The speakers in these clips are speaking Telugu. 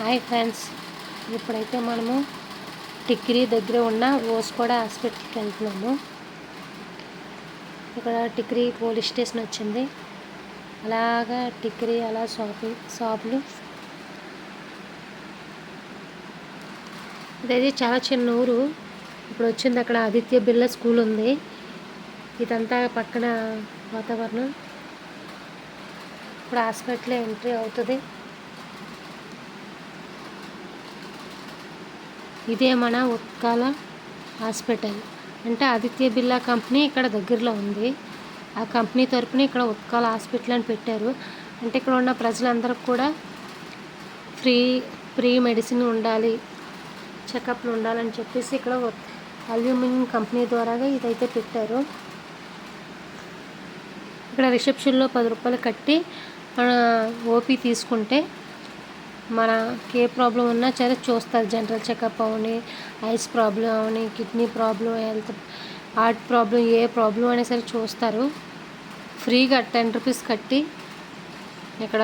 Hi friends. ఇప్పుడైతే మనము టిక్రీ దగ్గర ఉన్న ఓస్కోడ హాస్పిటల్కి వెళ్తున్నాము. ఇక్కడ టిక్రీ పోలీస్ స్టేషన్ వచ్చింది. అలాగా టిక్కిరి అలా షాపింగ్ షాపులు. ఇదైతే చాలా చిన్న ఊరు. ఇప్పుడు వచ్చింది అక్కడ ఆదిత్య బిర్లా స్కూల్ ఉంది. ఇదంతా పక్కన వాతావరణం. ఇప్పుడు హాస్పిటల్ ఎంట్రీ అవుతుంది. ఇదే మన ఉత్కాల హాస్పిటల్. అంటే ఆదిత్య బిర్లా కంపెనీ ఇక్కడ దగ్గరలో ఉంది. ఆ కంపెనీ తరపున ఇక్కడ ఉత్కాల హాస్పిటల్ అని పెట్టారు. అంటే ఇక్కడ ఉన్న ప్రజలందరికీ కూడా ఫ్రీ ఫ్రీ మెడిసిన్ ఉండాలి చెకప్లు ఉండాలని చెప్పేసి ఇక్కడ అల్యూమినియం కంపెనీ ద్వారాగా ఇదైతే పెట్టారు. ఇక్కడ రిసెప్షన్లో పది రూపాయలు కట్టి మన ఓపీ తీసుకుంటే మనకి ఏ ప్రాబ్లం ఉన్నా సరే చూస్తారు. జనరల్ చెకప్ అవని ఐస్ ప్రాబ్లం అవని kidney problem health heart problem ఏ ప్రాబ్లం అయినా సరే చూస్తారు. ఫ్రీగా టెన్ రూపీస్ కట్టి ఇక్కడ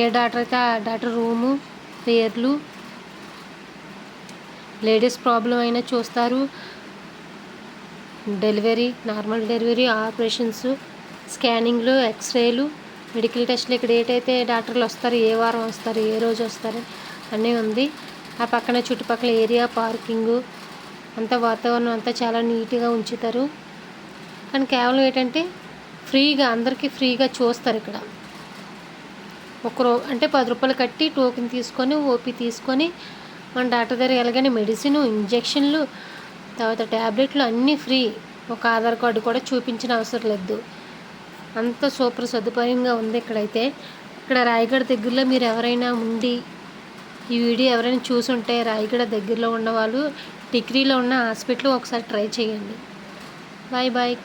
ఏ డాక్టర్ అయితే ఆ డాక్టర్ రూము పేర్లు లేడీస్ ప్రాబ్లం అయినా చూస్తారు. డెలివరీ నార్మల్ డెలివరీ ఆపరేషన్స్ స్కానింగ్లు ఎక్స్రేలు మెడికల్ టెస్ట్లు ఇక్కడ ఏటైతే డాక్టర్లు వస్తారు ఏ వారం వస్తారు ఏ రోజు వస్తారు అన్నీ ఉంది. ఆ పక్కన చుట్టుపక్కల ఏరియా పార్కింగు అంతా వాతావరణం అంతా చాలా నీట్గా ఉంచుతారు. కానీ కేవలం ఏంటంటే ఫ్రీగా అందరికీ ఫ్రీగా చూస్తారు ఇక్కడ. ఒకరో అంటే పది రూపాయలు కట్టి టోకెన్ తీసుకొని ఓపీ తీసుకొని మన డాక్టర్ దగ్గర వెళ్ళగానే మెడిసిన్ ఇంజెక్షన్లు తర్వాత ట్యాబ్లెట్లు అన్నీ ఫ్రీ. ఒక ఆధార్ కార్డు కూడా చూపించిన అవసరం లేదు. అంత సూపర్ సదుపాయంగా ఉంది ఇక్కడైతే. ఇక్కడ రాయగడ దగ్గరలో మీరు ఎవరైనా ఉండి ఈ వీడియో ఎవరైనా చూసుంటే రాయగడ దగ్గరలో ఉన్నవాళ్ళు డిగ్రీలో ఉన్న హాస్పిటల్ ఒకసారి ట్రై చేయండి. Bye bye.